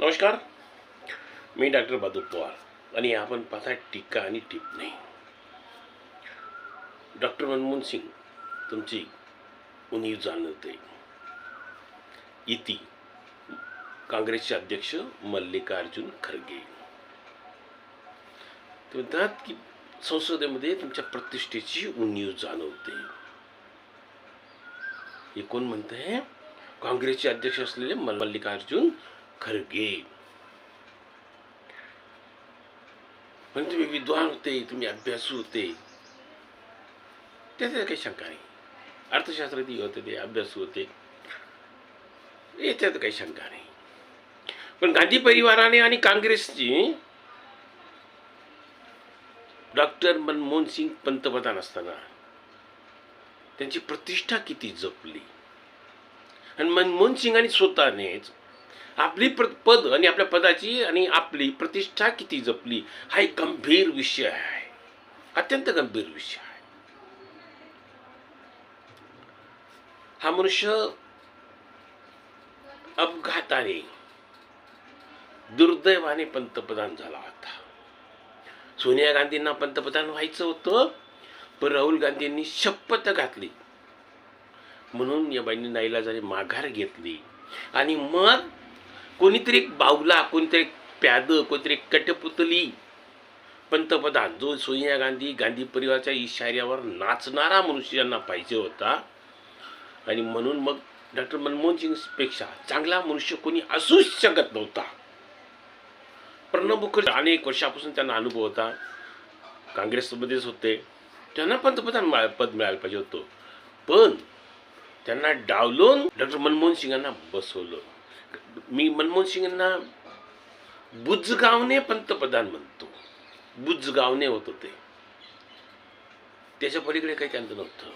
नमस्कार. मी डॉक्टर बहादूर पवार आणि आपण पाहता टीका आणि टिप्पणी डॉक्टर मनमोहन सिंग तुमची उणीव जाणवते. इति काँग्रेसचे अध्यक्ष मल्लिकार्जुन खरगे. ते म्हणतात की संसदेमध्ये तुमच्या प्रतिष्ठेची उणीव जाणवते. हे कोण म्हणत आहे काँग्रेसचे अध्यक्ष असलेले मल्लिकार्जुन खरगे पण तुम्ही विद्वान होते तुम्ही अभ्यासू होते त्याच्यात काही शंका नाही अर्थशास्त्रातही होते ते अभ्यासू होते याच्यात काही शंका नाही पण गांधी परिवाराने आणि काँग्रेसची डॉक्टर मनमोहन सिंग पंतप्रधान असताना त्यांची प्रतिष्ठा किती जपली आणि मनमोहन सिंगांनी स्वतःनेच आपली प्र पद आणि आपल्या पदाची आणि आपली प्रतिष्ठा किती जपली हा एक गंभीर विषय आहे. अत्यंत गंभीर विषय आहे. हा मनुष्य अपघाताने दुर्दैवाने पंतप्रधान झाला होता. सोनिया गांधींना पंतप्रधान व्हायचं होतं पण राहुल गांधींनी शपथ घातली. म्हणून या बाईंनी नाईलाजाने माघार घेतली. आणि मग कोणीतरी एक बावला कोणीतरी एक प्याद कोणीतरी एक कटपुतली पंतप्रधान जो सोनिया गांधी गांधी परिवाराच्या इशाऱ्यावर नाचणारा मनुष्य यांना पाहिजे होता. आणि म्हणून मग डॉक्टर मनमोहन सिंगपेक्षा चांगला मनुष्य कोणी असूच शकत नव्हता. प्रणब मुखर्जी अनेक वर्षापासून त्यांना अनुभव होता. काँग्रेसमध्येच होते. त्यांना पंतप्रधान पद मिळायला पाहिजे होतं. पण त्यांना डावलून डॉक्टर मनमोहन सिंगांना बसवलं. मी मनमोहन सिंगांना बुजगावने पंतप्रधान म्हणतो. बुजगावने होत होते. त्याच्या पलीकडे काही त्यांचं नव्हतं.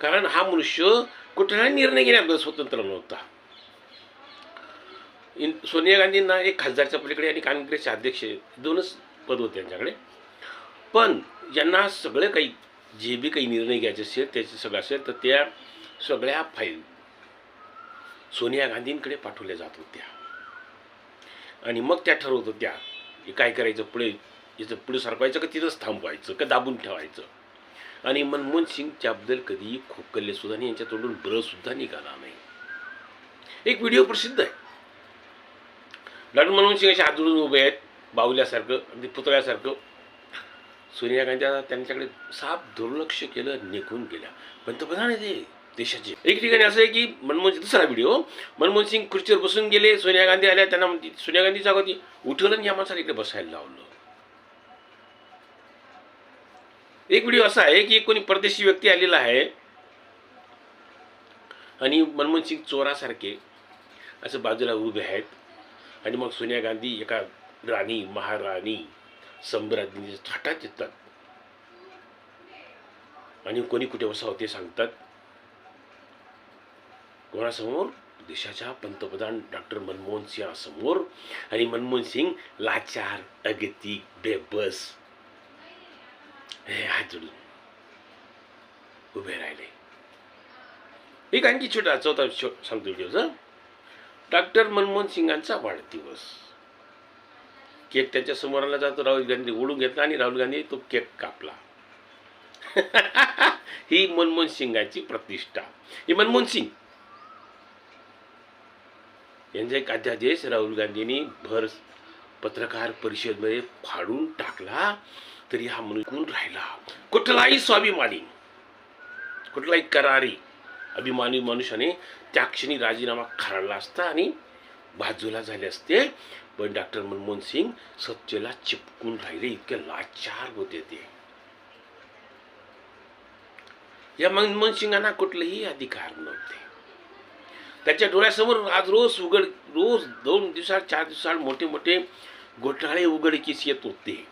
कारण हा मनुष्य कुठलाही निर्णय घेण्यात स्वतंत्र नव्हता. इन सोनिया गांधींना एक खासदारच्या पलीकडे आणि काँग्रेसचे अध्यक्ष दोनच पद होते त्यांच्याकडे पण यांना सगळं काही जे बी काही निर्णय घ्यायचे असेल त्याचे सगळं असेल तर त्या सगळ्या फाईल सोनिया गांधींकडे पाठवल्या जात होत्या. आणि मग त्या ठरवत होत्या की काय करायचं पुढे याचं पुढे सरकवायचं का तिथंच थांबवायचं का दाबून ठेवायचं? आणि मनमोहन सिंगच्याबद्दल कधीही खोकल्ले सुद्धा नाही यांच्या तोंडून ब्रसुद्धा निघाला नाही. एक व्हिडिओ प्रसिद्ध आहे. डॉक्टर मनमोहन सिंग असे आदळून उभे आहेत बाहुल्यासारखं अगदी पुतळ्यासारखं. सोनिया गांधी त्यांच्याकडे साफ दुर्लक्ष केलं निघून गेल्या. पंतप्रधान आहे ते. देशाचे एक ठिकाणी असं आहे की मनमोहन दुसरा व्हिडिओ मनमोहन सिंग खुर्चीवर बसून गेले सोनिया गांधी आल्या त्यांना म्हणते सोनिया गांधी जागा होती उठवलं आणि या माणसाला इकडे बसायला लावलं. एक व्हिडिओ असा आहे की कोणी परदेशी व्यक्ती आलेला आहे आणि मनमोहन सिंग चोरासारखे असं बाजूला उभे आहेत. आणि मग सोनिया गांधी एका राणी महाराणी सम्राज्ञी थाटात येतात. आणि कोणी कुठे बसावं ते सांगतात. कोणासमोर? देशाच्या पंतप्रधान डॉक्टर मनमोहन सिंहासमोर. आणि मनमोहन सिंग लाचार अगती बेबस हे हात जोडून उभे राहिले. एक आणखी छोटा चौथा शो- सांगतो व्हिडिओचा डॉक्टर मनमोहन सिंगांचा वाढदिवस. केक त्याच्यासमोर आला जातो राहुल गांधी ओढून घेतला आणि राहुल गांधी तो केक कापला. ही मनमोहन सिंगाची प्रतिष्ठा. ही मनमोहन सिंग यांचा एक अध्यादेश राहुल गांधींनी भर पत्रकार परिषदेमध्ये फाडून टाकला तरी हा मनुष्य राहिला? कुठलाही स्वाभिमानी कुठलाही करारी अभिमानी मनुष्याने त्या क्षणी राजीनामा खराडला असता आणि बाजूला झाले असते. पण डॉक्टर मनमोहन सिंग सत्तेला चिपकून राहिले इतके लाचार होते ते. या मनमोहन सिंगांना कुठलेही अधिकार नव्हते. त्याच्या डोळ्यासमोर आज रोज उघड रोज दोन दिवसात चार दिवसात मोठे मोठे घोटाळे उघडकीस येत होते.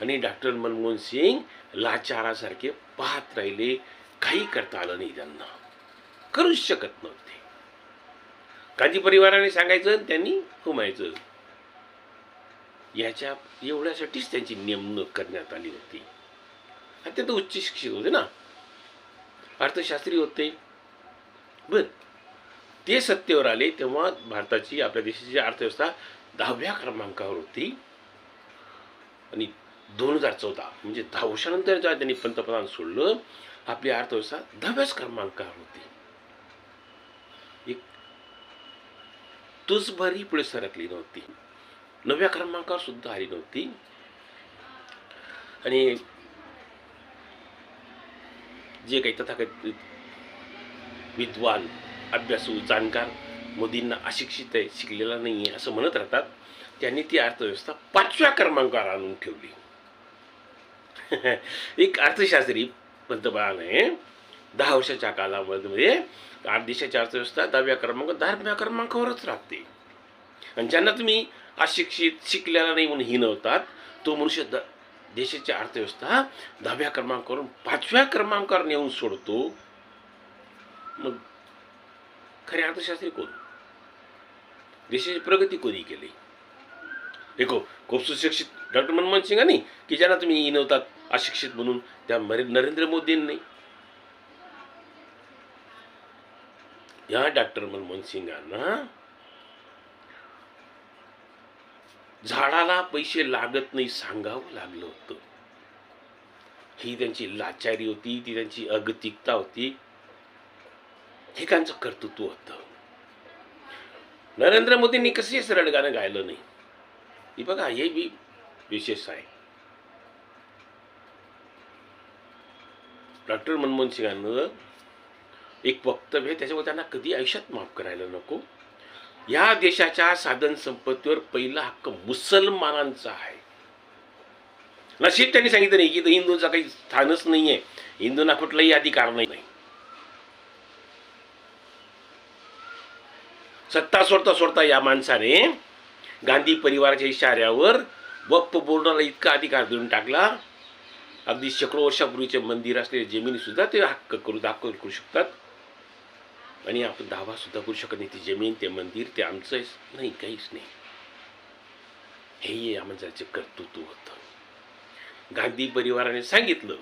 आणि डॉक्टर मनमोहन सिंग लाचारासारखे पाहत राहिले. काही करता आलं नाही त्यांना. करूच शकत नव्हते. गांधी परिवाराने सांगायचं आणि त्यांनी हुमायचं. याच्या एवढ्यासाठीच त्यांची नेमणूक करण्यात आली होती. अत्यंत उच्च शिक्षित होते ना. अर्थशास्त्री होते. बर. ते सत्तेवर आले तेव्हा भारताची आपल्या देशाची अर्थव्यवस्था दहाव्या क्रमांकावर होती. आणि दोन हजार चौदा म्हणजे दहा वर्षानंतर जेव्हा त्यांनी पंतप्रधान सोडलं आपली अर्थव्यवस्था दहाव्याच क्रमांकावर होती. एक तुझभरही पुढे सरकली नव्हती. नव्या क्रमांकावर सुद्धा आली नव्हती. आणि जे काही तथाकथित विद्वान अभ्यासू जाणकार मोदींना अशिक्षित आहे शिकलेला नाही आहे असं म्हणत राहतात. त्यांनी ती अर्थव्यवस्था पाचव्या क्रमांकावर आणून ठेवली. एक अर्थशास्त्री पंतप्रधान आहे. दहा वर्षाच्या कालामध्ये आठ देशाची अर्थव्यवस्था दहाव्या क्रमांक दहाव्या क्रमांकावरच राहते. आणि ज्यांना तुम्ही अशिक्षित शिकलेला नाही म्हणून हिनवतात तो मनुष्य द देशाची अर्थव्यवस्था दहाव्या क्रमांकावरून पाचव्या क्रमांकावर नेऊन सोडतो. मग खरे अर्थशास्त्री कोण? देशाची प्रगती कोणी केली? देखो खूप सुशिक्षित डॉक्टर मनमोहन सिंगांनी की ज्यांना तुम्ही इनवतात अशिक्षित म्हणून त्या मरे- नरेंद्र मोदींनी. या डॉक्टर मनमोहन सिंगांना झाडाला पैसे लागत नाही सांगावं लागलं होतं. ही त्यांची लाचारी होती ती त्यांची अगतिकता होती. ठिकाणचं कर्तृत्व होतं. नरेंद्र मोदींनी कसे सरळ गाणं गायलं नाही? ही बघा हे बी विशेष आहे. डॉक्टर मनमोहन सिंगांनं एक वक्तव्य त्याच्यामुळे त्यांना कधी आयुष्यात माफ करायला नको. या देशाच्या साधन संपत्तीवर पहिला हक्क मुसलमानांचा आहे. नशीब त्यांनी सांगितलं नाही की हिंदूंचा काही स्थानच नाही आहे हिंदूंना कुठलाही अधिकार नाही. सत्ता सोडता सोडता या माणसाने गांधी परिवाराच्या इशाऱ्यावर वक्फ बोर्डाला इतका अधिकार देऊन टाकला. अगदी शेकडो वर्षापूर्वीचे मंदिर असलेले जमिनी सुद्धा ते हक्क करू दाखल करू शकतात. आणि आपण दावासुद्धा करू शकत नाही ती जमीन ते मंदिर ते आमचं नाही काहीच नाही. हे या माणसाचे कर्तृत्व होतं. गांधी परिवाराने सांगितलं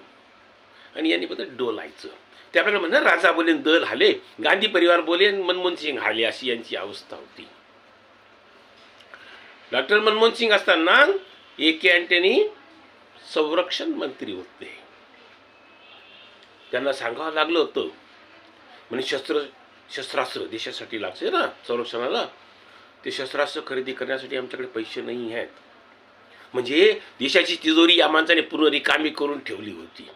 आणि यांनी बद्दल डोलायचं. त्याप्रमाणे ना राजा बोले दल हाले गांधी परिवार बोले आणि मनमोहन सिंग हाले अशी यांची अवस्था होती. डॉक्टर मनमोहन सिंग असताना ए के अँटनी संरक्षण मंत्री होते. त्यांना सांगावं लागलं होतं. म्हणजे शस्त्र शस्त्रास्त्र देशासाठी लागते ना संरक्षणाला. ते शस्त्रास्त्र खरेदी करण्यासाठी आमच्याकडे पैसे नाही आहेत. म्हणजे देशाची तिजोरी या माणसाने पूर्ण रिकामी करून ठेवली होती.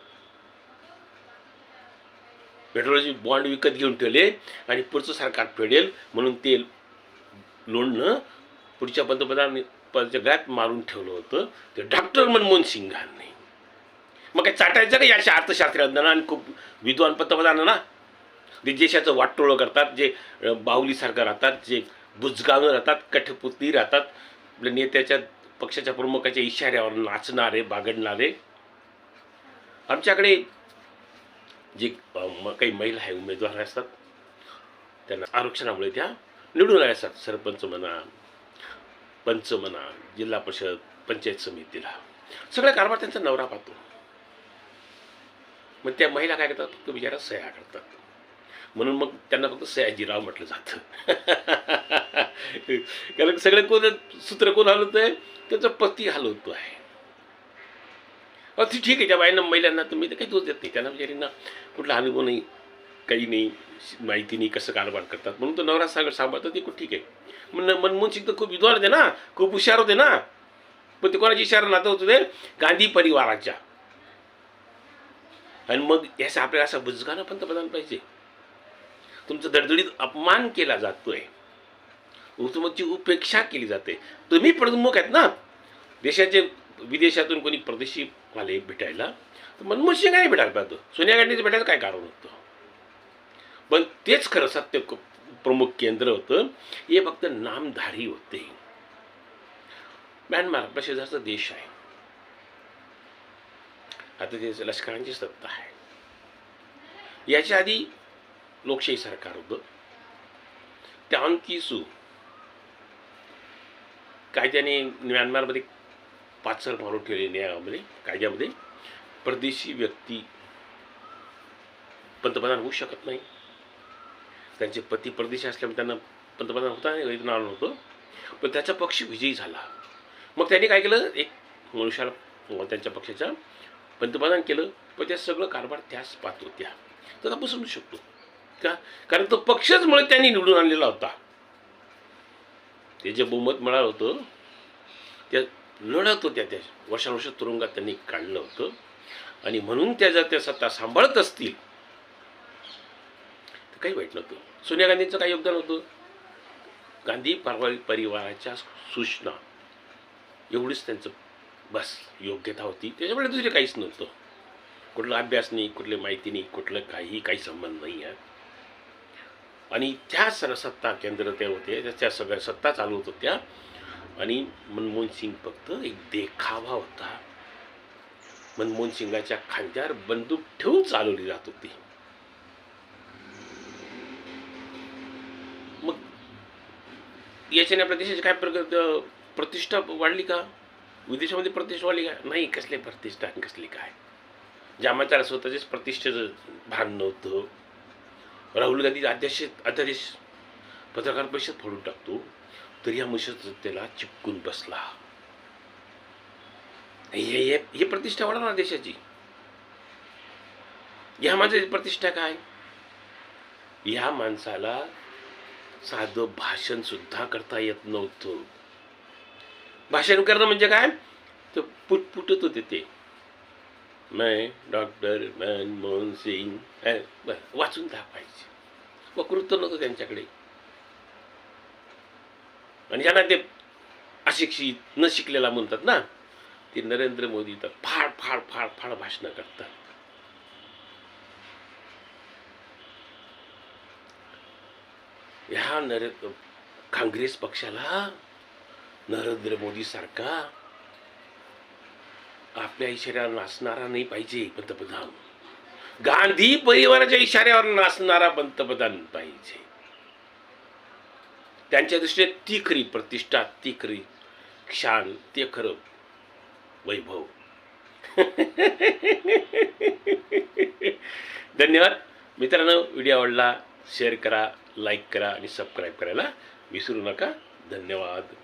पेट्रोलचे बॉन्ड विकत घेऊन ठेवले आणि पुढचं सरकार फेडेल म्हणून ते लोणनं पुढच्या पंतप्रधान पदाच्या गळ्यात मारून ठेवलं होतं. ते डॉक्टर मनमोहन सिंगांनी मग काय चाटायचं का याच्या अर्थशास्त्रज्ञांना आणि खूप विद्वान पंतप्रधानांना? जे देशाचं वाटोळं करतात जे बाहुलीसारखं राहतात जे बुजगावं राहतात कठपुतली राहतात आपल्या नेत्याच्या पक्षाच्या प्रमुखाच्या इशाऱ्यावर नाचणारे बागडणारे. आमच्याकडे जे म- काही महिला आहे उमेदवार असतात त्यांना आरक्षणामुळे त्या निवडून आल्या असतात सरपंच म्हणा पंच म्हणा जिल्हा परिषद पंचायत समितीला. सगळा कारभार त्यांचा नवरा पाहतो. मग त्या महिला काय करतात? फक्त बिचारा सह्या करतात म्हणून मग त्यांना फक्त सयाजीराव म्हटलं जातं. कारण सगळं कोण सूत्र कोण हलवतं आहे त्याचा पती हलवतो आहे ती ठीक आहे त्या बायांना महिलांना तुम्ही तर काही दोष देत नाही. त्यांना बिचारींना कुठला अनुभव नाही काही नाही माहिती नाही कसं कारभार करतात. म्हणून तो नवरा सांग सांभाळतो ते खूप ठीक आहे. मन मनमोहन सिंग तर खूप विद्वान होते ना खूप हुशार होते ना. पण ते कोणाची इशारा नातं होतं ते? गांधी परिवाराच्या. आणि मग याचा आपल्याला असा बुजगाना पंतप्रधान पाहिजे. तुमचा दडदडीत अपमान केला जातोय. तुमची उपेक्षा केली जाते. तुम्ही प्रमुख आहेत ना? देशाचे विदेशातून कोणी परदेशी आले भेटायला तर मनमोहन सिंग नाही भेटायला पाहतो. सोनिया गांधीचं भेटायचं काय कारण होतं? पण तेच खरं सत्य प्रमुख केंद्र होतं. हे फक्त नामधारी होते. म्यानमार आपला शेजारचा देश आहे. आता ते लष्करांची सत्ता आहे. याच्या आधी लोकशाही सरकार होतं. त्या काय कायद्याने म्यानमारमध्ये पाचर मारून ठेवले न्यायामध्ये कायद्यामध्ये. परदेशी व्यक्ती पंतप्रधान होऊ शकत नाही. त्यांचे पती परदेशी असल्यामुळे त्यांना पंतप्रधान होता इथून आलं नव्हतं. पण त्याचा पक्ष विजयी झाला. मग त्यांनी काय केलं? एक मनुष्याला त्यांच्या पक्षाचा पंतप्रधान केलं. पण त्या सगळं कारभार त्याच पाहत होत्या. तर आपण समजू शकतो. का? कारण तो पक्षच मुळे त्यांनी निवडून आणलेला होता. ते जे बहुमत मिळालं होतं त्या लढत होत्या त्या वर्षानुवर्ष तुरुंगात त्यांनी काढलं होतं. आणि म्हणून त्या जर त्या सत्ता सांभाळत असतील तर काही वाईट नव्हतं. सोनिया गांधींचं काय योगदान होतं. गांधी परवा परिवाराच्या सूचना एवढीच त्यांचं बस योग्यता होती. त्याच्यामुळे दुसरे काहीच नव्हतं. कुठला अभ्यास नाही कुठली माहिती नाही कुठलं काही काही संबंध नाही आहे. आणि त्या सर्व सत्ता केंद्र ते होते त्या- सगळ्या सत्ता चालू होत होत्या. आणि मनमोहन सिंग फक्त एक देखावा होता. मनमोहन सिंगाच्या खांद्यावर बंदूक ठेवून चालवली जात होती. मग याच्याने आपल्या देशाची काय प्रगत प्रतिष्ठा वाढली का? विदेशामध्ये प्रतिष्ठा वाढली का? नाही कसले प्रतिष्ठा आणि कसली काय? ज्यामुळे स्वतःचेच प्रतिष्ठेचं भान नव्हतं. राहुल गांधी अध्यक्ष अध्यादेश पत्रकार परिषद फोडून टाकतो. तर या मशीद त्याला चिपकून बसला. हे हे हे प्रतिष्ठा वाढवणार देशाची. या माणसाची प्रतिष्ठा काय? या माणसाला साधं भाषण सुद्धा करता येत नव्हतं. भाषण करणं म्हणजे काय? तर पुटपुटत होते ते. मैं डॉक्टर मनमोहन सिंग वाचून दाखवायचे. वकृत्व नव्हतं त्यांच्याकडे. आणि ज्यांना ते अशिक्षित न शिकलेला म्हणतात ना ते नरेंद्र मोदी तर फाड फाड फाड फाड भाषणं करतात. ह्या नरे काँग्रेस पक्षाला नरेंद्र मोदी सारखा आपल्या इशाऱ्यावर नाचणारा नाही पाहिजे पंतप्रधान. गांधी परिवाराच्या इशाऱ्यावर नाचणारा पंतप्रधान पाहिजे. त्यांच्या दृष्टीने ती खरी प्रतिष्ठा ती खरी क्षान ते खरं वैभव. धन्यवाद. मित्रांनो व्हिडिओ आवडला शेअर करा लाईक करा आणि सबस्क्राईब करायला विसरू नका. धन्यवाद.